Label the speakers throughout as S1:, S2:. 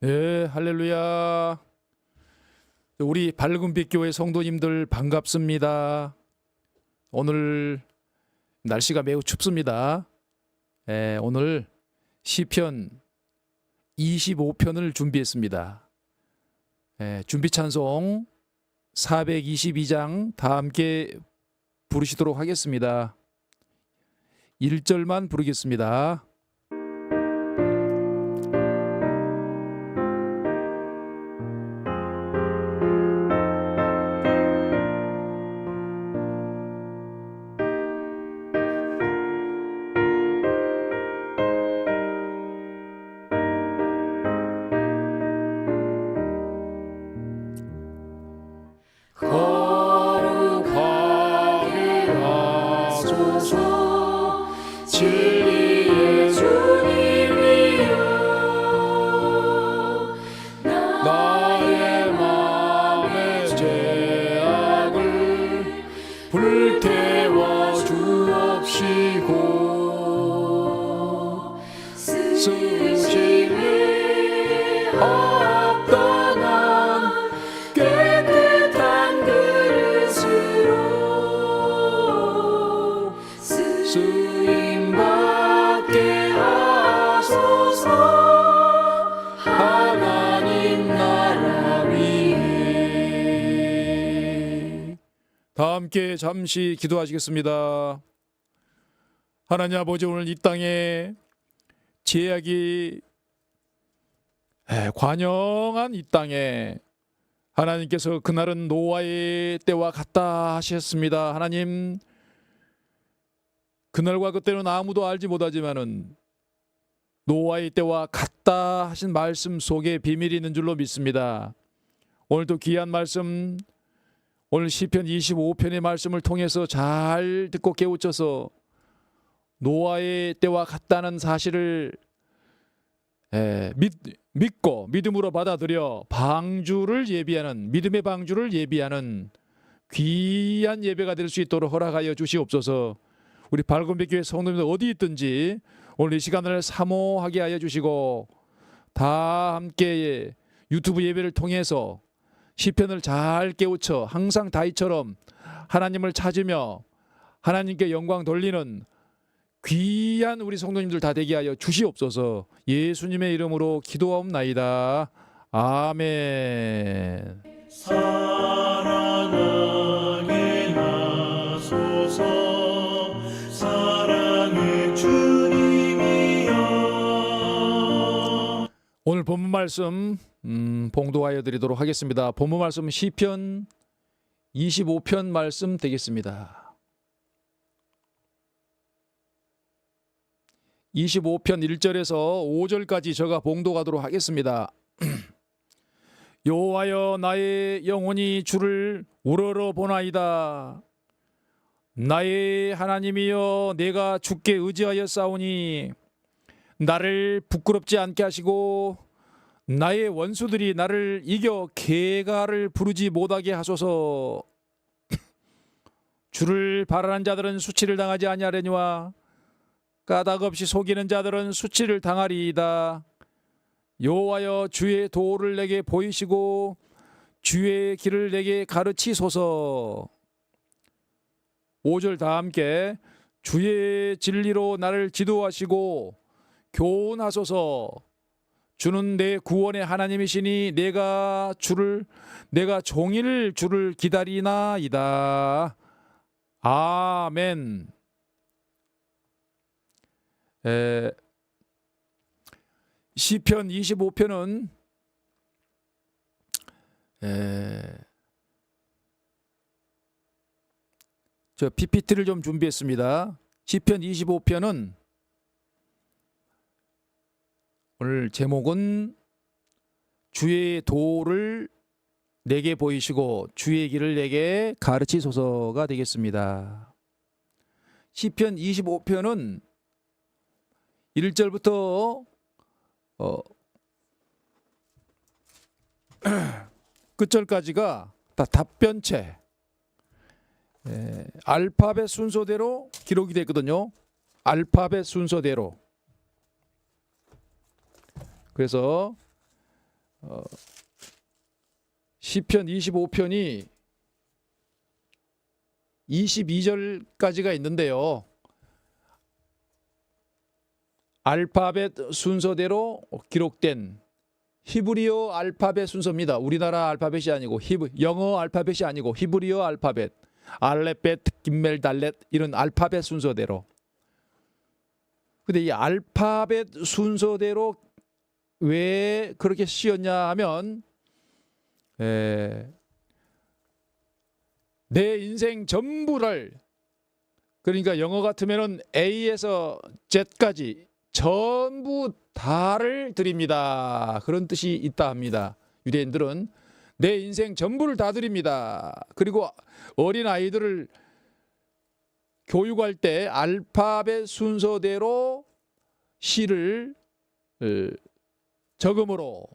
S1: 네, 할렐루야. 우리 밝은빛 교회 성도님들 반갑습니다. 오늘 날씨가 매우 춥습니다. 예, 오늘 시편 25편을 준비했습니다. 예, 준비 찬송 422장 다 함께 부르시도록 하겠습니다. 1절만 부르겠습니다. 하 함께 잠시 기도하시겠습니다 하나님 아버지 오늘 이 땅에 제약이 에, 관영한 이 땅에 하나님께서 그날은 노아의 때와 같다 하셨습니다. 하나님 그날과 그때는 아무도 알지 못하지만은 노아의 때와 같다 하신 말씀 속에 비밀이 있는 줄로 믿습니다. 오늘도 귀한 말씀 오늘 시편 25편의 말씀을 통해서 잘 듣고 깨우쳐서 노아의 때와 같다는 사실을 에, 믿, 믿고 믿음으로 받아들여 방주를 예비하는 믿음의 방주를 예비하는 귀한 예배가 될 수 있도록 허락하여 주시옵소서. 우리 밝은빛 교회 성도님들 어디 있든지 오늘 이 시간을 사모하게 하여 주시고 다 함께 유튜브 예배를 통해서 시편을 잘 깨우쳐 항상 다이처럼 하나님을 찾으며 하나님께 영광 돌리는 귀한 우리 성도님들 다 되게 하여 주시옵소서. 예수님의 이름으로 기도하옵나이다. 아멘.
S2: 사랑하게 하소서 사랑의 주님이여
S1: 오늘 본문 말씀 음, 봉도하여 드리도록 하겠습니다. 본문 말씀 시편 25편 말씀 되겠습니다. 25편 1절에서 5절까지 제가 봉도하도록 하겠습니다. 여호와여 나의 영혼이 주를 우러러 보나이다. 나의 하나님이여 내가 주께 의지하여 싸우니 나를 부끄럽지 않게 하시고 나의 원수들이 나를 이겨 개가를 부르지 못하게 하소서. 주를 바라는 자들은 수치를 당하지 아니하려니와 까닭 없이 속이는 자들은 수치를 당하리이다. 여호와여 주의 도를 내게 보이시고 주의 길을 내게 가르치소서. 5절 다 함께 주의 진리로 나를 지도하시고 교훈하소서. 주는 내 구원의 하나님이시니 내가 주를 내가 종일 주를 기다리나이다. 아멘. 에, 시편 25편은 에, 저 PPT를 좀 준비했습니다. 시편 25편은 오늘 제목은 주의 도를 내게 보이시고 주의 길을 내게 가르치소서가 되겠습니다. 시편 25편은 1절부터 어 끝절까지가 다 답변체 에, 알파벳 순서대로 기록이 됐거든요. 알파벳 순서대로. 그래서 어, 시편 25편이 22절까지가 있는데요. 알파벳 순서대로 기록된 히브리어 알파벳 순서입니다. 우리나라 알파벳이 아니고 히브, 영어 알파벳이 아니고 히브리어 알파벳, 알레벳, 김멜, 달렛 이런 알파벳 순서대로. 근데 이 알파벳 순서대로 왜 그렇게 씌었냐 하면 에, 내 인생 전부를 그러니까 영어 같으면은 A에서 Z까지 전부 다를 드립니다. 그런 뜻이 있다 합니다. 유대인들은 내 인생 전부를 다 드립니다. 그리고 어린 아이들을 교육할 때 알파벳 순서대로 시를 어, 적음으로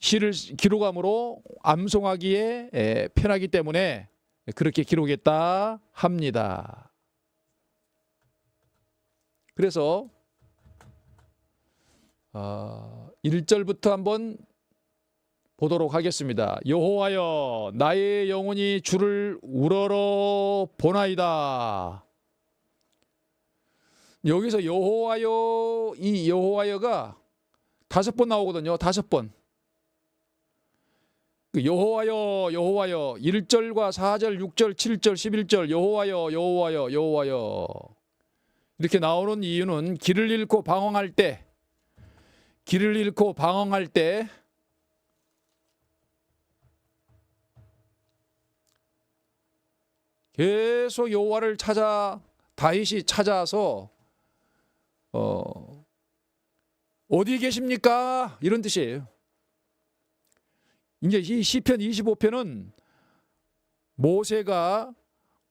S1: 시를 기록함으로 암송하기에 에, 편하기 때문에 그렇게 기록했다 합니다. 그래서 어, 1절부터 한번 보도록 하겠습니다. 여호와여 나의 영혼이 주를 우러러 보나이다. 여기서 여호와여 이 여호와여가 다섯 번 나오거든요. 다섯 번. 그 여호와여 여호와여 1절과 4절, 6절, 7절, 11절 여호와여 여호와여 여호와여 이렇게 나오는 이유는 길을 잃고 방황할 때 길을 잃고 방황할 때 계속 여호와를 찾아 다윗이 찾아서 어 어디 계십니까? 이런 뜻이에요. 이제 이 시편 25편은 모세가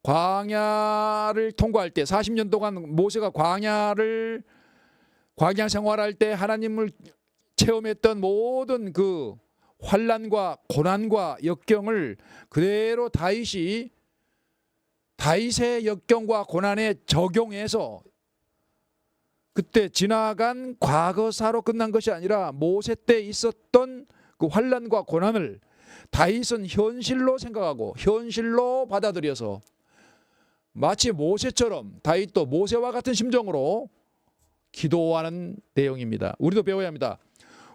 S1: 광야를 통과할 때 40년 동안 모세가 광야를 광야 생활할 때 하나님을 체험했던 모든 그 환란과 고난과 역경을 그대로 다윗이 다윗의 역경과 고난에 적용해서 그때 지나간 과거사로 끝난 것이 아니라 모세 때 있었던 그 환란과 고난을 다윗은 현실로 생각하고 현실로 받아들여서 마치 모세처럼 다윗도 모세와 같은 심정으로 기도하는 내용입니다. 우리도 배워야 합니다.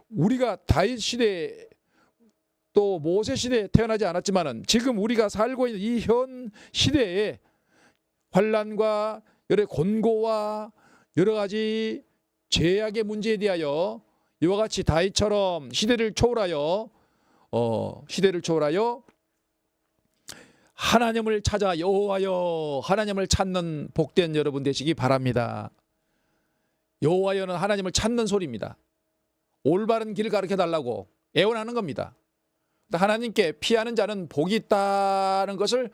S1: 우리가 다윗 시대 또 모세 시대에 태어나지 않았지만은 지금 우리가 살고 있는 이 현 시대에 환란과 여러 곤고와 여러 가지 죄악의 문제에 대하여 이와 같이 다윗처럼 시대를 초월하여 어, 시대를 초월하여 하나님을 찾아 여호와여 하나님을 찾는 복된 여러분 되시기 바랍니다. 여호와여는 하나님을 찾는 소리입니다. 올바른 길을 가르쳐 달라고 애원하는 겁니다. 하나님께 피하는 자는 복이 있다는 것을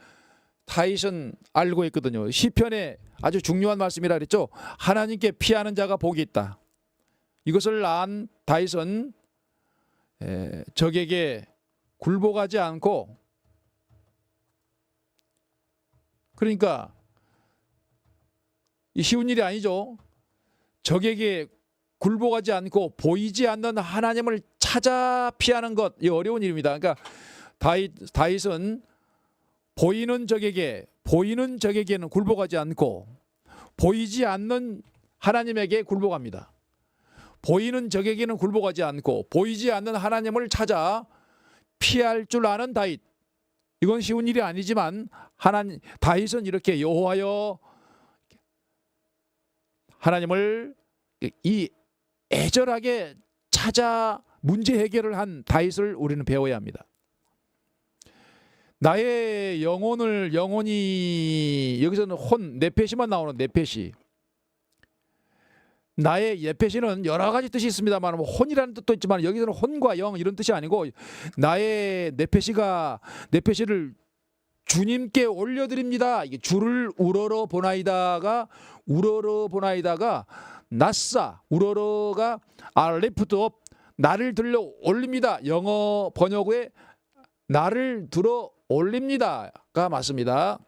S1: 다윗은 알고 있거든요. 시편에 아주 중요한 말씀이라 그랬죠. 하나님께 피하는 자가 복이 있다. 이것을 안 다윗은 에, 적에게 굴복하지 않고 그러니까 이 쉬운 일이 아니죠. 적에게 굴복하지 않고 보이지 않는 하나님을 찾아 피하는 것, 이 어려운 일입니다. 그러니까 다윗 다윗은 보이는 적에게 보이는 적에게는 굴복하지 않고 보이지 않는 하나님에게 굴복합니다. 보이는 적에게는 굴복하지 않고 보이지 않는 하나님을 찾아 피할 줄 아는 다윗. 이건 쉬운 일이 아니지만 하나님 다윗은 이렇게 여호와여 하나님을 이 애절하게 찾아 문제 해결을 한 다윗을 우리는 배워야 합니다. 나의 영혼을 영혼이 여기서는 혼 네페시만 나오는 네페시. 나의 예페시는 여러 가지 뜻이 있습니다만 뭐 혼이라는 뜻도 있지만 여기서는 혼과 영 이런 뜻이 아니고 나의 네페시가 네페시를 주님께 올려드립니다. 이게 주를 우러러 보나이다가 우러러 보나이다가 낫사 우러러가 알레프트업 나를 들려 올립니다. 영어 번역에 나를 들어 올립니다가 맞습니다.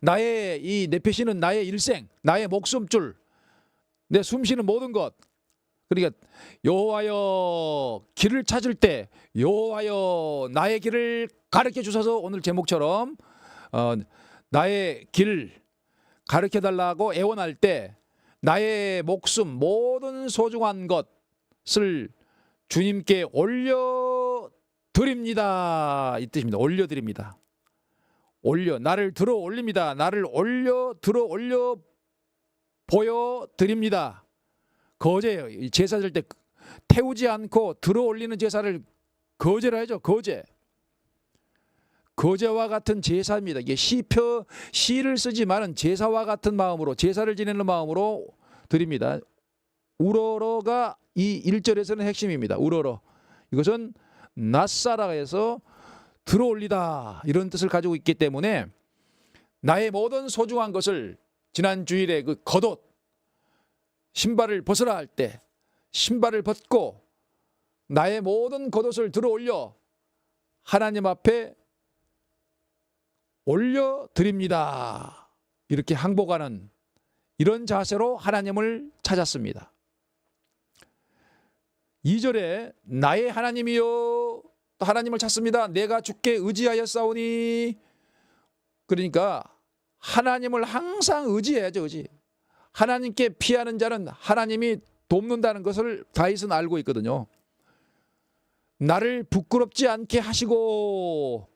S1: 나의 이 네페시는 나의 일생, 나의 목숨줄, 내 숨쉬는 모든 것. 그러니까 여호와여 길을 찾을 때 여호와여 나의 길을 가르쳐 주셔서 오늘 제목처럼 어, 나의 길 가르쳐 달라고 애원할 때 나의 목숨 모든 소중한 것을 주님께 올려 드립니다. 이 뜻입니다. 올려 드립니다. 올려 나를 들어 올립니다. 나를 올려 들어 올려 보여 드립니다. 이 제사 질 때 태우지 않고 들어 올리는 제사를 거제라 하죠. 거제. 거제와 같은 제사입니다. 이게 시표 시를 쓰지만은 제사와 같은 마음으로 제사를 지내는 마음으로 드립니다. 우러러가 이 1절에서는 핵심입니다. 우러러. 이것은 낯사라 해서 들어 올리다 이런 뜻을 가지고 있기 때문에 나의 모든 소중한 것을 지난 주일에 그 겉옷 신발을 벗으라 할 때 신발을 벗고 나의 모든 겉옷을 들어 올려 하나님 앞에 올려 드립니다. 이렇게 항복하는 이런 자세로 하나님을 찾았습니다. 2절에 나의 하나님이여 또 하나님을 찾습니다. 내가 주께 의지하여 싸우니 그러니까 하나님을 항상 의지해야죠. 의지. 하나님께 피하는 자는 하나님이 돕는다는 것을 다윗은 알고 있거든요. 나를 부끄럽지 않게 하시고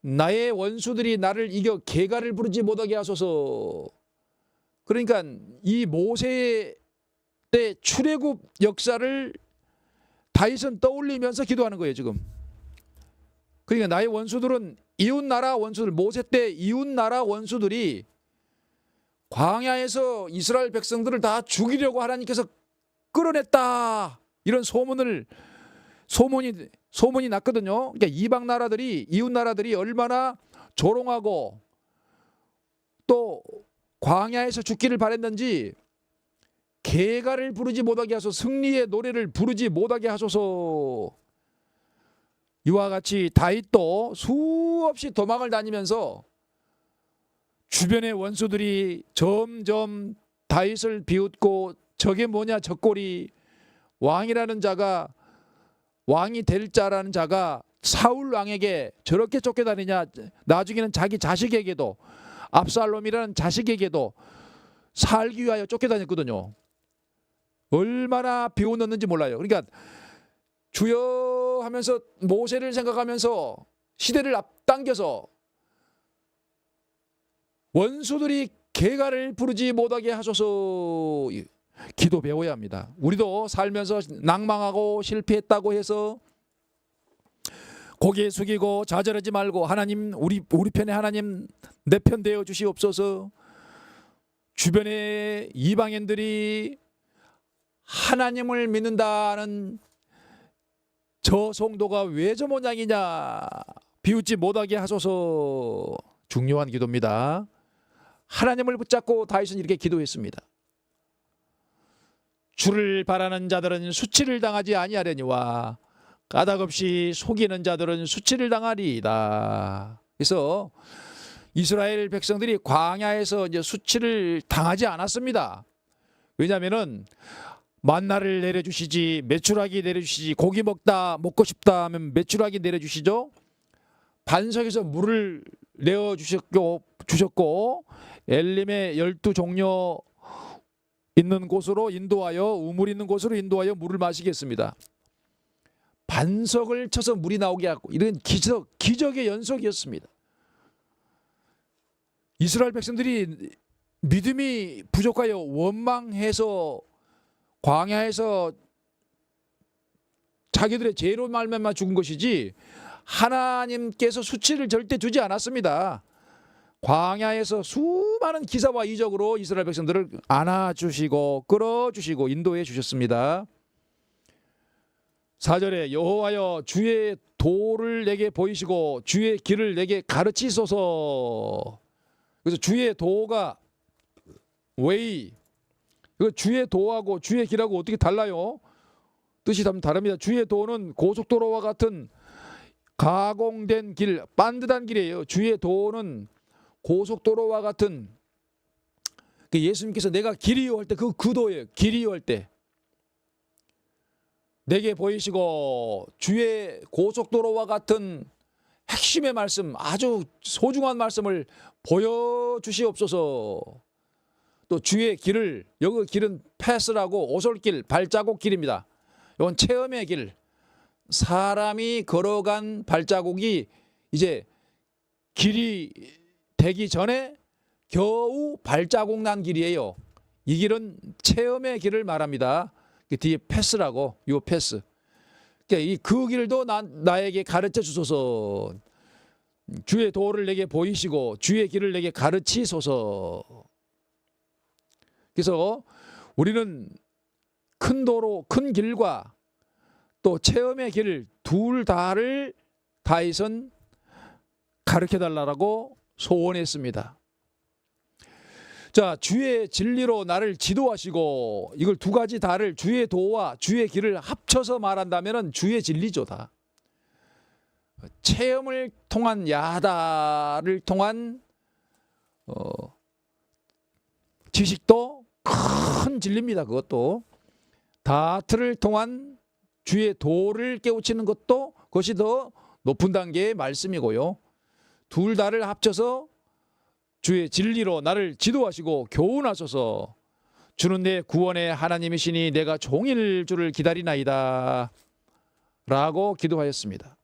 S1: 나의 원수들이 나를 이겨 개가를 부르지 못하게 하소서. 그러니까 이 모세 때 출애굽 역사를 다윗은 떠올리면서 기도하는 거예요, 지금. 그러니까 나의 원수들은 이웃 나라 원수들 모세 때 이웃 나라 원수들이 광야에서 이스라엘 백성들을 다 죽이려고 하나님께서 끌어냈다. 이런 소문을 소문이 소문이 났거든요. 그러니까 이방 나라들이 이웃 나라들이 얼마나 조롱하고 또 광야에서 죽기를 바랬는지 개가를 부르지 못하게 하소서 승리의 노래를 부르지 못하게 하소서. 이와 같이 다윗도 수없이 도망을 다니면서 주변의 원수들이 점점 다윗을 비웃고 저게 뭐냐 저꼴이. 왕이라는 자가 왕이 될 자라는 자가 사울 왕에게 저렇게 쫓겨다니냐. 나중에는 자기 자식에게도 압살롬이라는 자식에게도 살기 위하여 쫓겨다녔거든요. 얼마나 비웃었는지 몰라요. 그러니까 주여 하면서 모세를 생각하면서 시대를 앞당겨서 원수들이 개가를 부르지 못하게 하소서 기도 배워야 합니다. 우리도 살면서 낭망하고 실패했다고 해서 고개 숙이고 좌절하지 말고 하나님 우리 우리 편에 하나님 내 편 되어 주시옵소서. 주변의 이방인들이 하나님을 믿는다는 저 성도가 왜 저 모양이냐 비웃지 못하게 하소서 중요한 기도입니다. 하나님을 붙잡고 다윗은 이렇게 기도했습니다. 주를 바라는 자들은 수치를 당하지 아니하려니와 까닭없이 속이는 자들은 수치를 당하리이다. 그래서 이스라엘 백성들이 광야에서 이제 수치를 당하지 않았습니다. 왜냐하면은 만나를 내려주시지 메추라기 내려주시지 고기 먹다 먹고 싶다 하면 메추라기 내려주시죠. 반석에서 물을 내어 주셨고 주셨고 엘림의 열두 종려 있는 곳으로 인도하여 우물 있는 곳으로 인도하여 물을 마시겠습니다. 반석을 쳐서 물이 나오게 하고 이런 기적 기적의 연속이었습니다. 이스라엘 백성들이 믿음이 부족하여 원망해서 광야에서 자기들의 죄로 말면만 죽은 것이지 하나님께서 수치를 절대 주지 않았습니다. 광야에서 수많은 기사와 이적으로 이스라엘 백성들을 안아주시고 끌어주시고 인도해 주셨습니다. 4절에 여호와여 주의 도를 내게 보이시고 주의 길을 내게 가르치소서. 그래서 주의 도가 그 주의 도하고 주의 길하고 어떻게 달라요? 뜻이 좀 다릅니다. 주의 도는 고속도로와 같은 가공된 길, 반듯한 길이에요. 주의 도는 고속도로와 같은 그 예수님께서 내가 길이요 할 때 그 그도예요. 길이요 할 때. 내게 보이시고 주의 고속도로와 같은 핵심의 말씀 아주 소중한 말씀을 보여주시옵소서. 또 주의 길을 여기 길은 패스라고 오솔길 발자국 길입니다. 이건 체험의 길. 사람이 걸어간 발자국이 이제 길이 되기 전에 겨우 발자국 난 길이에요. 이 길은 체험의 길을 말합니다. 그 뒤에 패스라고 요 패스. 그러니까 이그 길도 나, 나에게 가르쳐 주소서. 주의 도를 내게 보이시고 주의 길을 내게 가르치소서. 그래서 우리는 큰 도로, 큰 길과 또 체험의 길 둘 다를 다윗은 가르쳐 달라고 소원했습니다. 자, 주의 진리로 나를 지도하시고 이걸 두 가지 다를 주의 도와 주의 길을 합쳐서 말한다면은 주의 진리죠, 다. 체험을 통한 야다를 통한 어, 지식도 큰 진리입니다. 그것도 다트를 통한 주의 도를 깨우치는 것도 그것이 더 높은 단계의 말씀이고요. 둘 다를 합쳐서 주의 진리로 나를 지도하시고 교훈하소서. 주는 내 구원의 하나님이시니 내가 종일 주를 기다리나이다. 라고 기도하였습니다.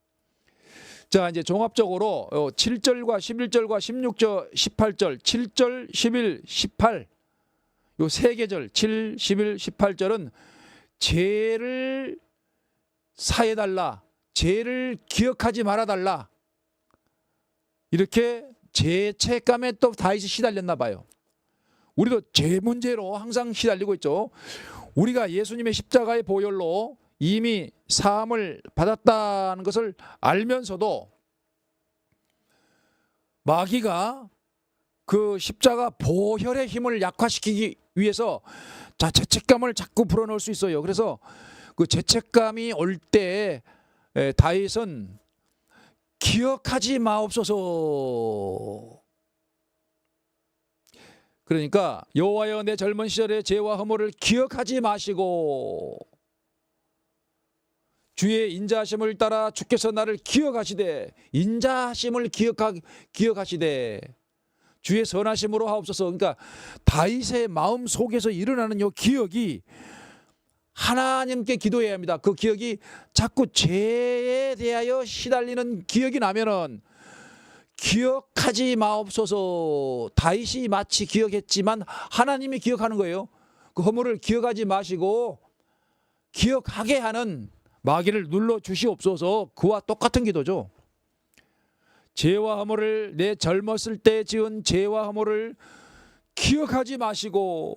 S1: 자, 이제 종합적으로 7절과 11절과 16절, 18절, 7절, 11, 18 요 세 계절 7, 11, 18절은 죄를 사해 달라. 죄를 기억하지 말아 달라. 이렇게 죄책감에 또 다윗이 시달렸나 봐요. 우리도 죄 문제로 항상 시달리고 있죠. 우리가 예수님의 십자가의 보혈로 이미 사함을 받았다는 것을 알면서도 마귀가 그 십자가 보혈의 힘을 약화시키기 위해서 자 죄책감을 자꾸 불어넣을 수 있어요. 그래서 그 죄책감이 올 때 다윗은 기억하지 마옵소서. 그러니까 여호와여 내 젊은 시절의 죄와 허물을 기억하지 마시고 주의 인자하심을 따라 주께서 나를 기억하시되 인자하심을 기억하 기억하시되 주의 선하심으로 하옵소서. 그러니까 다윗의 마음 속에서 일어나는 요 기억이 하나님께 기도해야 합니다. 그 기억이 자꾸 죄에 대하여 시달리는 기억이 나면은 기억하지 마옵소서. 다윗이 마치 기억했지만 하나님이 기억하는 거예요. 그 허물을 기억하지 마시고 기억하게 하는 마귀를 눌러 주시옵소서. 그와 똑같은 기도죠. 죄와 허물을 내 젊었을 때 지은 죄와 허물을 기억하지 마시고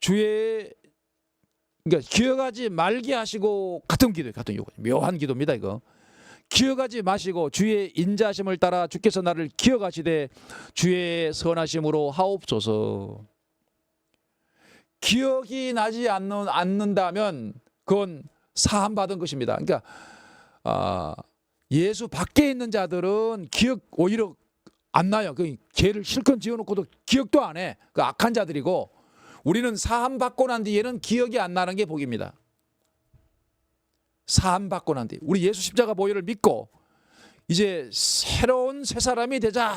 S1: 주의 그러니까 기억하지 말게 하시고 같은 기도예요. 같은 요구. 묘한 기도입니다, 이거. 기억하지 마시고 주의 인자심을 따라 주께서 나를 기억하시되 주의 선하심으로 하옵소서. 기억이 나지 않는, 않는다면 그건 사함 받은 것입니다. 그러니까 아, 예수 밖에 있는 자들은 기억 오히려 안 나요. 그 죄를 실컷 지어놓고도 기억도 안 해. 그 악한 자들이고 우리는 사함 받고 난 뒤에는 기억이 안 나는 게 복입니다. 사함 받고 난 뒤, 우리 예수 십자가 보혈을 믿고 이제 새로운 새 사람이 되자,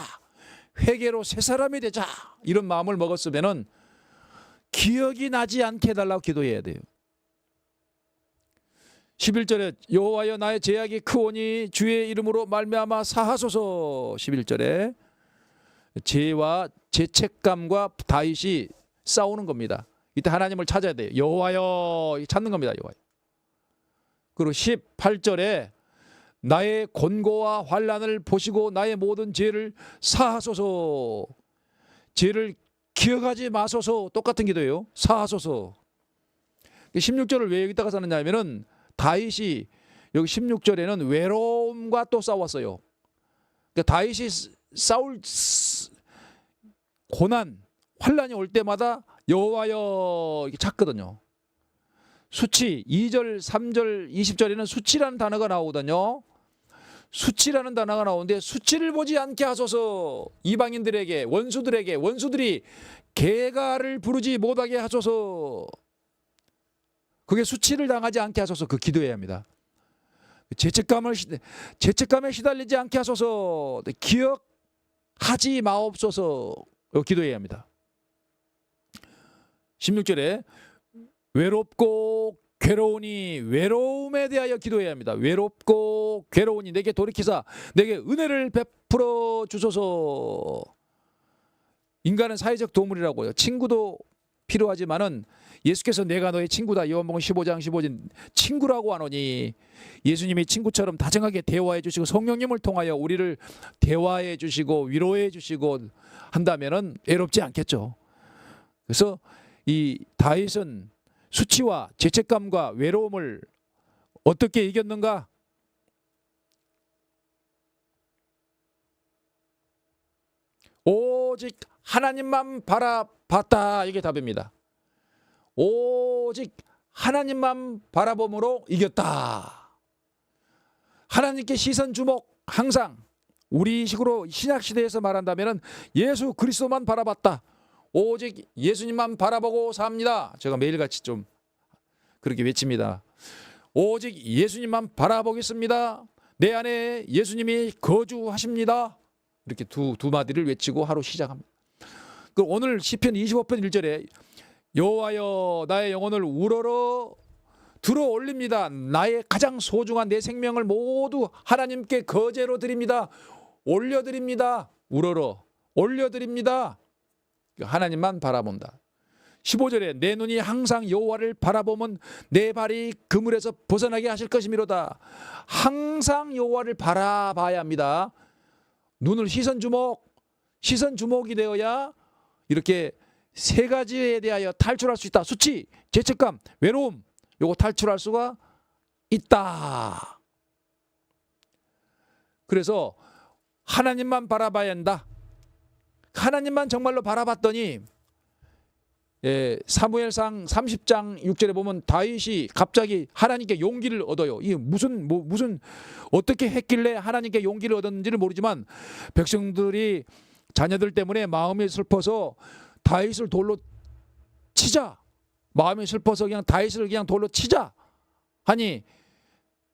S1: 회개로 새 사람이 되자 이런 마음을 먹었으면은 기억이 나지 않게 해달라고 기도해야 돼요. 11절에 여호와여 나의 제약이 크오니 주의 이름으로 말미암아 사하소서 11절에 죄와 죄책감과 다윗이 싸우는 겁니다. 이때 하나님을 찾아야 돼요. 여호와여 찾는 겁니다. 여호와. 그리고 18절에 나의 곤고와 환란을 보시고 나의 모든 죄를 사하소서. 죄를 기억하지 마소서. 똑같은 기도예요. 사하소서. 16절을 왜 여기다가 썼느냐면은 다윗이 여기 16절에는 외로움과 또 싸웠어요. 그러니까 다윗이 싸울 고난, 환란이 올 때마다 여호와여 이렇게 찾거든요. 수치 2절, 3절, 20절에는 수치라는 단어가 나오거든요. 수치라는 단어가 나오는데 수치를 보지 않게 하소서 이방인들에게 원수들에게 원수들이 개가를 부르지 못하게 하소서 그게 수치를 당하지 않게 하소서 그 기도해야 합니다. 죄책감을 시- 죄책감에 시달리지 않게 하소서 기억하지 마옵소서 어, 기도해야 합니다. 16절에 외롭고 괴로우니 외로움에 대하여 기도해야 합니다. 외롭고 괴로우니 내게 돌이키사 내게 은혜를 베풀어 주소서. 인간은 사회적 동물이라고요. 친구도 필요하지만은 예수께서 내가 너의 친구다. 요한복음 15장 15절 친구라고 하노니 예수님이 친구처럼 다정하게 대화해 주시고 성령님을 통하여 우리를 대화해 주시고 위로해 주시고 한다면은 외롭지 않겠죠. 그래서 이 다윗은 수치와 죄책감과 외로움을 어떻게 이겼는가? 오직 하나님만 바라봤다. 이게 답입니다. 오직 하나님만 바라봄으로 이겼다. 하나님께 시선 주목 항상 우리 식으로 신약 시대에서 말한다면은 예수 그리스도만 바라봤다. 오직 예수님만 바라보고 삽니다. 제가 매일같이 좀 그렇게 외칩니다. 오직 예수님만 바라보겠습니다. 내 안에 예수님이 거주하십니다. 이렇게 두, 두 마디를 외치고 하루 시작합니다. 그 오늘 시편 25편 1절에 여호와여 나의 영혼을 우러러 들어 올립니다. 나의 가장 소중한 내 생명을 모두 하나님께 거제로 드립니다. 올려 드립니다. 우러러 올려 드립니다. 하나님만 바라본다. 15절에 내 눈이 항상 여호와를 바라보면 내 발이 그물에서 벗어나게 하실 것이미로다. 항상 여호와를 바라봐야 합니다. 눈을 시선 주목, 시선 주목이 되어야 이렇게 세 가지에 대하여 탈출할 수 있다. 수치, 죄책감, 외로움, 요거 탈출할 수가 있다. 그래서 하나님만 바라봐야 한다. 하나님만 정말로 바라봤더니 예, 사무엘상 30장 6절에 보면 다윗이 갑자기 하나님께 용기를 얻어요. 이게 무슨 뭐, 무슨 어떻게 했길래 하나님께 용기를 얻었는지를 모르지만 백성들이 자녀들 때문에 마음이 슬퍼서 다윗을 돌로 치자. 마음이 슬퍼서 그냥 다윗을 그냥 돌로 치자. 하니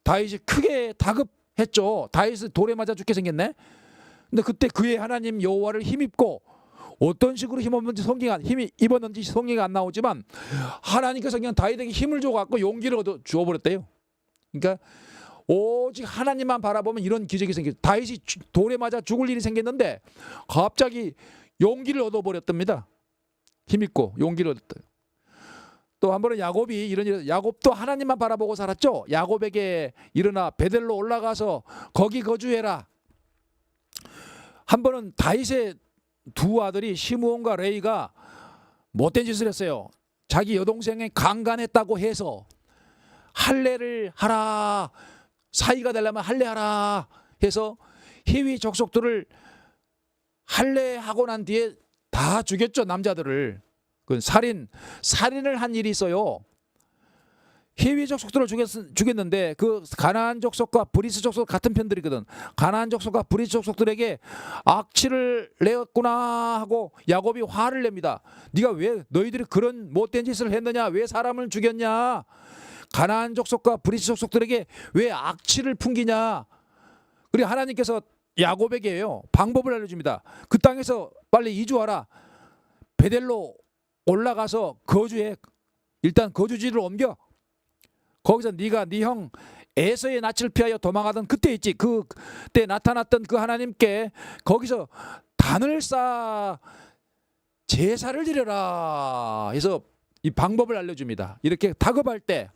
S1: 다윗이 크게 다급했죠. 다윗을 돌에 맞아 죽게 생겼네. 근데 그때 그의 하나님 여호와를 힘입고 어떤 식으로 힘없는지 성경이 안- 힘이 입었는지 성경이 안 나오지만 하나님께서 그냥 다윗에게 힘을 줘 갖고 용기를 얻어 주어 버렸대요. 그러니까 오직 하나님만 바라보면 이런 기적이 생겨. 다윗이 주- 돌에 맞아 죽을 일이 생겼는데 갑자기 용기를 얻어 버렸답니다. 힘있고 용기를 얻었다. 또 한 번은 야곱이 이런 일, 야곱도 하나님만 바라보고 살았죠. 야곱에게 일어나 베델로 올라가서 거기 거주해라. 한 번은 다윗의 두 아들이 시므온과 레이가 못된 짓을 했어요. 자기 여동생이 강간했다고 해서 할례를 하라. 사이가 되려면 할례하라 해서 희위 족속들을 할례하고 난 뒤에 다 죽였죠 남자들을. 그 살인 살인을 한 일이 있어요. 희위 족속들을 죽였, 죽였는데 그 가나안 족속과 브리스 족속 같은 편들이거든. 가나안 족속과 브리스 족속들에게 악취를 내었구나 하고 야곱이 화를 냅니다. 네가 왜 너희들이 그런 못된 짓을 했느냐? 왜 사람을 죽였냐? 가나안 족속과 브리스 족속들에게 왜 악취를 풍기냐? 그리고 하나님께서 야곱에게요 방법을 알려줍니다. 그 땅에서 빨리 이주하라. 베델로 올라가서 거주해. 일단 거주지를 옮겨. 거기서 네가 네 형 에서의 낯을 피하여 도망하던 그때 있지. 그때 나타났던 그 하나님께 거기서 단을 쌓아 제사를 드려라. 해서 이 방법을 알려줍니다. 이렇게 다급할 때,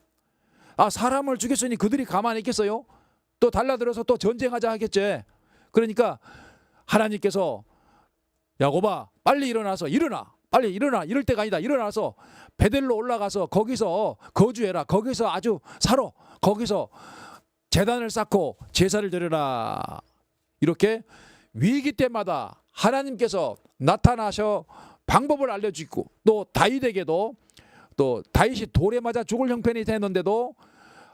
S1: 아 사람을 죽였으니 그들이 가만히 있겠어요? 또 달라들어서 또 전쟁하자 하겠지. 그러니까 하나님께서 야곱아 빨리 일어나서 일어나 빨리 일어나. 이럴 때가 아니다. 일어나서 베델로 올라가서 거기서 거주해라. 거기서 아주 살아. 거기서 재단을 쌓고 제사를 드려라. 이렇게 위기 때마다 하나님께서 나타나셔 방법을 알려주고 또 다윗에게도 또 다윗이 돌에 맞아 죽을 형편이 됐는데도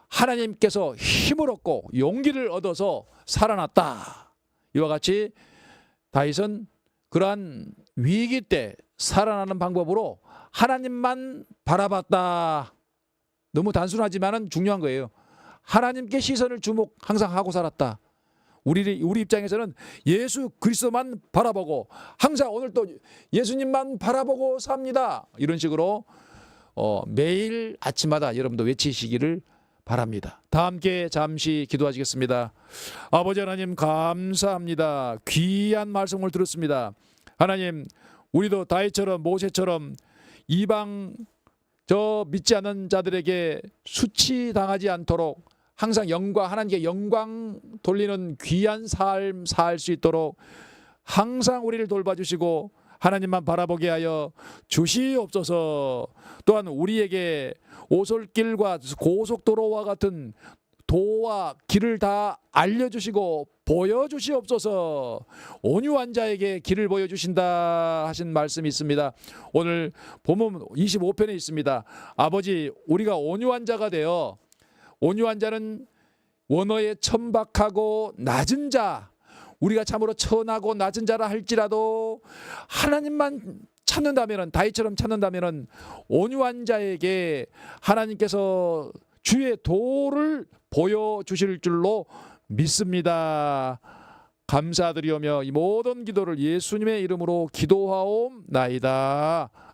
S1: 하나님께서 힘을 얻고 용기를 얻어서 살아났다. 이와 같이 다윗은 그러한 위기 때 살아나는 방법으로 하나님만 바라봤다. 너무 단순하지만은 중요한 거예요. 하나님께 시선을 주목 항상 하고 살았다. 우리 우리 입장에서는 예수 그리스도만 바라보고 항상 오늘 또 예수님만 바라보고 삽니다. 이런 식으로 어, 매일 아침마다 여러분도 외치시기를 바랍니다. 다 함께 잠시 기도하시겠습니다. 아버지 하나님 감사합니다. 귀한 말씀을 들었습니다. 하나님 우리도 다윗처럼 모세처럼 이방 저 믿지 않는 자들에게 수치 당하지 않도록 항상 영광 하나님께 영광 돌리는 귀한 삶 살 수 있도록 항상 우리를 돌봐주시고 하나님만 바라보게 하여 주시옵소서. 또한 우리에게 오솔길과 고속도로와 같은 도와 길을 다 알려주시고 보여주시옵소서. 온유한 자에게 길을 보여주신다 하신 말씀이 있습니다. 오늘 본문 25편에 있습니다. 아버지 우리가 온유한 자가 되어 온유한 자는 원어에 천박하고 낮은 자 우리가 참으로 천하고 낮은 자라 할지라도 하나님만 찾는다면은 다윗처럼 찾는다면은 온유한 자에게 하나님께서 주의 도를 보여 주실 줄로 믿습니다. 감사드리오며 이 모든 기도를 예수님의 이름으로 기도하옵나이다.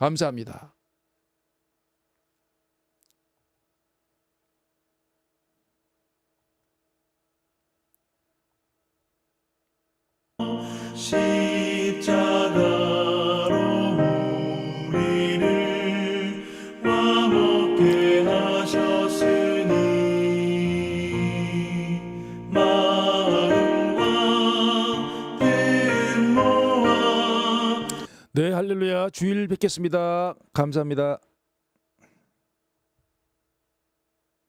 S1: 감사합니다.
S2: 십자가
S1: 할렐루야. 주일 뵙겠습니다. 감사합니다.